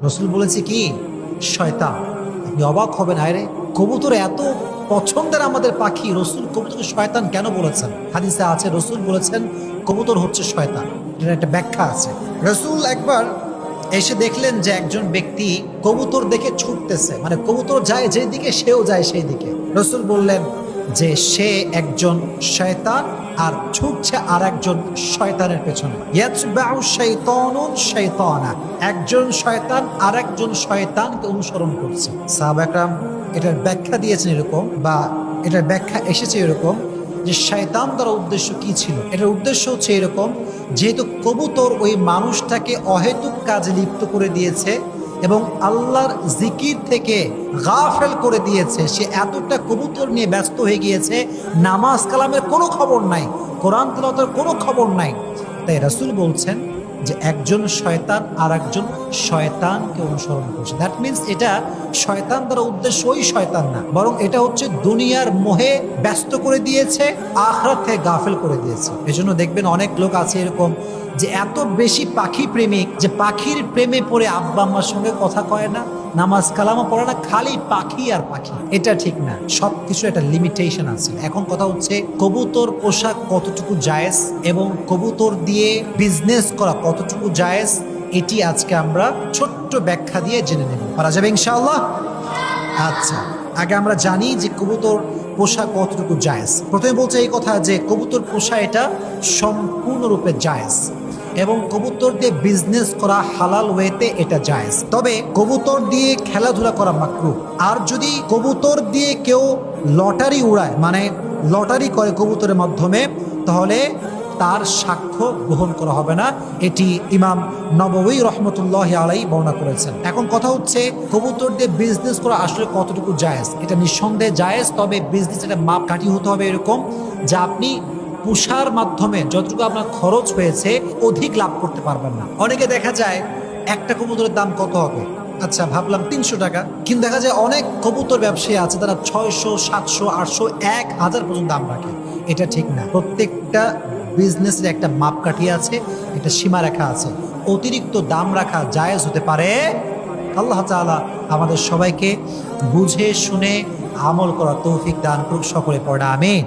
রসুল বলেছে কি, শয়তান, আপনি অবাক হবেন আয়রে কবুতর এত পছন্দের আমাদের পাখি, রসুল কবুতরকে শয়তান কেন বলেছেন? হাদিসে আছে, রসুল বলেছেন, কবুতর হচ্ছে শয়তান। এটার একটা ব্যাখ্যা আছে। রসুল একবার এসে দেখলেন যে একজন ব্যক্তি কবুতর দেখে ছুটতেছে মানে কবুতর যায় যেই দিকে সেও যায় সেই দিকে রসুল বললেন যে সে একজন শয়তান আর ছুটছে আর একজন শয়তানের পেছনে। একজন শয়তান আর একজন শয়তানকে অনুসরণ করছে। সাহাবা একরাম এটার ব্যাখ্যা দিয়েছেন এরকম বা এটার ব্যাখ্যা এসেছে এরকম যে শয়তান দ্বারা উদ্দেশ্য কি ছিল? এটার উদ্দেশ্য হচ্ছে এরকম, যেহেতু কবুতর ওই মানুষটাকে অহেতুক কাজে লিপ্ত করে দিয়েছে এবং আল্লাহর জিকির থেকে গাফেল করে দিয়েছে। সে এতটা কবুতর নিয়ে ব্যস্ত হয়ে গিয়েছে, নামাজ কালামের কোনো খবর নাই, কোরআন তালাতের কোনো খবর নাই। তাই রাসুল বলছেন যে একজন শয়তান আর একজন শয়তানকে অনুসরণ করছে। দ্যাট মিনস এটা শয়তান দ্বারা উদ্দেশ্য ওই শয়তান না। বরং এটা হচ্ছে দুনিয়ার মোহে ব্যস্ত করে দিয়েছে আখরাত থেকে গাফেল করে দিয়েছে। এজন্য দেখবেন অনেক লোক আছে এরকম যে এত বেশি পাখি প্রেমিক যে পাখির প্রেমে পড়ে আব্বা আম্মার সঙ্গে কথা কয় না। নামাজ কালামও পড়ে না, খালি পাখি আর পাখি। এটা ঠিক না। সব কিছু একটা লিমিটেশন আছে। এখন কথা হচ্ছে, কবুতর পোশাক কতটুকু জায়েজ এবং কবুতর দিয়ে বিজনেস করা কতটুকু জায়েজ, এটি আজকে আমরা ছোট্ট ব্যাখ্যা দিয়ে জেনে নেব। পারা যাবে ইনশাআল্লাহ? আচ্ছা আগে আমরা জানি যে কবুতর পোষা কতটুকু জায়েজ। প্রথমে বলছে এই কথা যে কবুতর পোষা এটা সম্পূর্ণরূপে জায়েজ। এবং কবুতর দিয়ে বিজনেস করা হালাল ওয়েতে এটা জায়েজ। তবে কবুতর দিয়ে খেলাধুলা করা মাকরু আর যদি কবুতর দিয়ে কেউ লটারি উড়ায় মানে লটারি করে কবুতরের মাধ্যমে, তাহলে তার সাক্ষ্য গ্রহণ করা হবে না। এটি ইমাম নববী রহমতুল্লাহ আলাই বর্ণনা করেছেন। এখন কথা হচ্ছে, কবুতর দিয়ে বিজনেস করা আসলে কতটুকু জায়েজ? এটা নিঃসন্দেহে জায়েজ, তবে বিজনেস এটা মাপ কাঠি হতে হবে এরকম, যা আপনি পুষার মাধ্যমে যতটুকু আপনার খরচ হয়েছে, অধিক লাভ করতে পারবেন না। অনেকে দেখা যায় একটা কবুতরের দাম কত হবে? আচ্ছা ভাবলাম তিনশো টাকা। কিন্তু দেখা যায় অনেক কবুতর ব্যবসায়ী আছে, তারা ছয়শো, সাতশো, আটশো, এক হাজার পর্যন্ত দাম রাখে। এটা ঠিক না। প্রত্যেকটা বিজনেসের একটা মাপকাঠি আছে, একটা সীমারেখা আছে। অতিরিক্ত দাম রাখা জায়েজ হতে পারে। আল্লাহ তাআলা আমাদের সবাইকে বুঝে, শুনে আমল করা তৌফিক দান করুক। সকলে পড়া আমি